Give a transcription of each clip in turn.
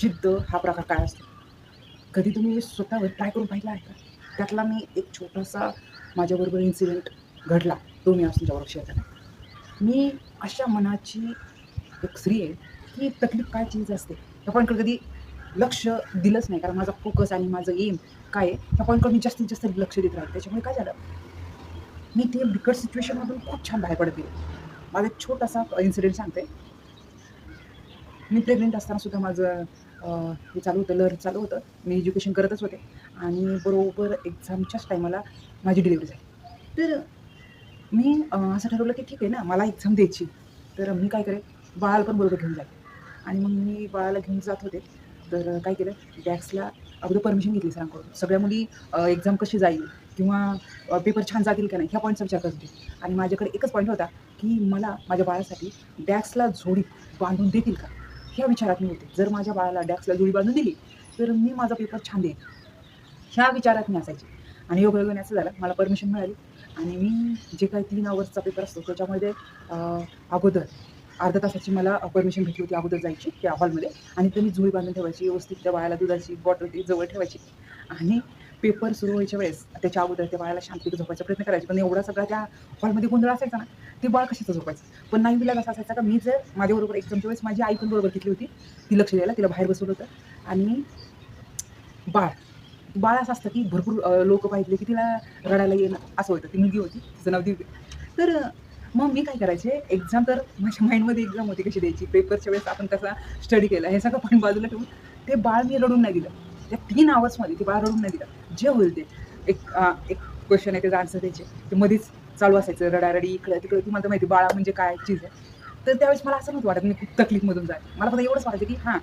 जिद्द हा प्रकार काय असतो? कधी तुम्ही स्वतःवर ट्राय करून पाहिला आहे का? त्यातला मी एक छोटासा माझ्याबरोबर इन्सिडेंट घडला. तो मी आज तुमच्याबरोबर शेअर मी अशा मनाची एक स्त्री आहे की तकलीफ काय चीज असते त्या पॉईंटकडे कधी लक्ष दिलंच नाही. कारण माझा फोकस आणि माझं एम काय आहे त्या पॉईंटकडे मी जास्तीत जास्त लक्ष देत राहील त्याच्यामुळे काय झालं? मी ते बिकट सिच्युएशनमधून खूप छान बाहेर पडत गेले. माझा एक छोटासा इन्सिडेंट सांगते. मी प्रेग्नेंट असताना सुद्धा माझं हे चालू होतं लर्न चालू होतं. मी एज्युकेशन करतच होते. आणि बरोबर एक्झामच्याच टायमाला माझी डिलिव्हरी झाली. तर मी असं ठरवलं की ठीक आहे ना मला एक्झाम द्यायची. तर मी काय करेन? बाळाला पण बरोबर घेऊन जाते. आणि मग मी बाळाला घेऊन जात होते. तर काय केलं? डॅक्सला अगोदर परमिशन घेतली सरांकडून. सगळ्या मुली एक्झाम कशी जाईल किंवा पेपर छान जातील का नाही ह्या पॉईंटचा विचार करत होते. आणि माझ्याकडे एकच पॉईंट होता की मला माझ्या बाळासाठी डॅक्सला जोडी बांधून देतील का? ह्या विचारात मी होते जर माझ्या बाळाला डॅक्सला जुळी बांधून दिली तर मी माझा पेपर छान देईन. ह्या विचारात मी असायची. आणि योगायोगाने असं झालं. मला परमिशन मिळाली. आणि मी जे काही तीन आवर्सचा पेपर असतो त्याच्यामध्ये अगोदर अर्धा तासाची मला परमिशन भेटली होती अगोदर जायची त्या हॉलमध्ये. आणि त्यांनी जुळी बांधून ठेवायची व्यवस्थित त्या बाळाला दुधाची बॉटल ती जवळ ठेवायची. आणि पेपर सुरू व्हायच्या वेळेस त्याच्या अगोदर त्या बाळाला शांतपैकी झोपायचा प्रयत्न करायचे. पण एवढा सगळा त्या हॉलमध्ये गोंधळ असायचा ना. ते बाळ कशाचं झोपायचं? पण नाही विलाज असा असायचा का मी जर माझ्याबरोबर एक्झामच्या वेळेस माझी आई पण बरोबर घेतली होती ती लक्ष द्यायला तिला बाहेर बसवलं होतं. आणि बाळ बाळ असं असतं की भरपूर लोक पाहिजे की तिला रडायला येणं असं होतं. ती मुलगी होती तिचं नाव दिव्य. तर मग मी काय करायचे एक्झाम तर माझ्या माइंडमध्ये एक्झाम होती कशी द्यायची. पेपरच्या वेळेस आपण कसा स्टडी केला हे सगळं पण बाजूला ठेवून ते बाळ मी रडून नाही दिलं. त्या तीन आवर्समध्ये ते बाळ रडून नाही दिलं. जे होईल ते. एक एक क्वेश्चन आहे त्याचा आन्सर द्यायचे. ते मध्येच चालू असायचं रडारडी इकडं तिकडं. तुम्हाला माहिती बाळा म्हणजे काय चीज आहे. तर त्यावेळेस मला असं नव्हतं वाटत मी खूप तकलीफमधून जाते. मला फक्त एवढंच वाटायचं की हां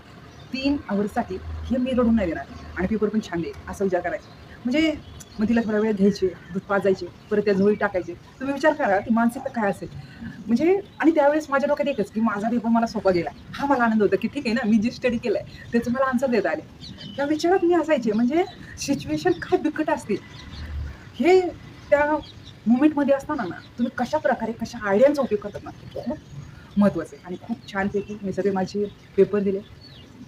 तीन आवर्ससाठी हे मी रडून नाही देणार आणि पेपर पण छान देईल असा विचार करायचा. म्हणजे मग तिला थोडा वेळ घ्यायचे दूध पाजायचे परत त्या झोळी टाकायचे. तुम्ही विचार करा की मानसिकता काय असेल? म्हणजे आणि त्यावेळेस माझ्या डोक्यात एकच की माझा पेपर मला सोपा गेला. हा मला आनंद होता की ठीक आहे ना मी जे स्टडी केलं आहे त्याचं मला आन्सर देता आले. त्या विचारात मी असायचे म्हणजे सिच्युएशन काय बिकट असते हे त्या मुवमेंटमध्ये असताना ना तुम्ही कशा प्रकारे कशा आयडियांचा उपयोग करतात ना खूप महत्त्वाचं आहे. आणि खूप छानपैकी मी सगळे माझे पेपर दिले.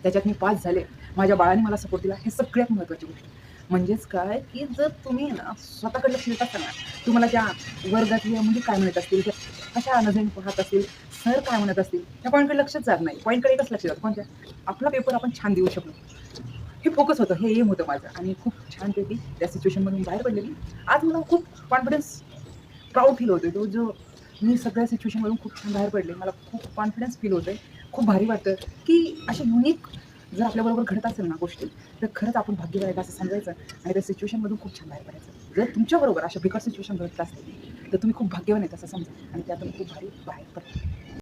त्याच्यात मी पास झाले. माझ्या बाळाने मला सपोर्ट दिला. हे सगळ्यात महत्त्वाची गोष्ट. म्हणजेच काय? की जर तुम्ही ना स्वतःकडे लक्ष देत असताना तुम्हाला त्या वर्गातल्या मुली म्हणजे काय म्हणत असतील त्या कशा नजरेने पाहत असतील सर काय म्हणत असतील त्या पॉईंटकडे लक्षच जात नाही. पॉईंटकडे एकच लक्ष जातं. कोणत्या आपला पेपर आपण छान देऊ शकलो. हे फोकस होतं. हे एम होतं माझं. आणि खूप छानपैकी त्या सिच्युएशनमधून बाहेर पडलेली. आज मला खूप कॉन्फिडन्स प्राऊड फील होतोय. तो जो मी सगळ्या सिच्युएशनमधून खूप छान बाहेर पडले. मला खूप कॉन्फिडन्स फील होतोय. खूप भारी वाटतं की असे युनिक जर आपल्याबरोबर घडत असेल ना गोष्टी तर खरंच आपण भाग्य आहेत असं समजायचं आणि त्या सिच्युएशनमधून खूप छान बाहेर पडायचं. जर तुमच्याबरोबर अशा बिकट सिच्युएशन घडत असतील तर तुम्ही खूप भाग्यवान आहेत असं समजा आणि त्यातून खूप भारी बाहेर पडतात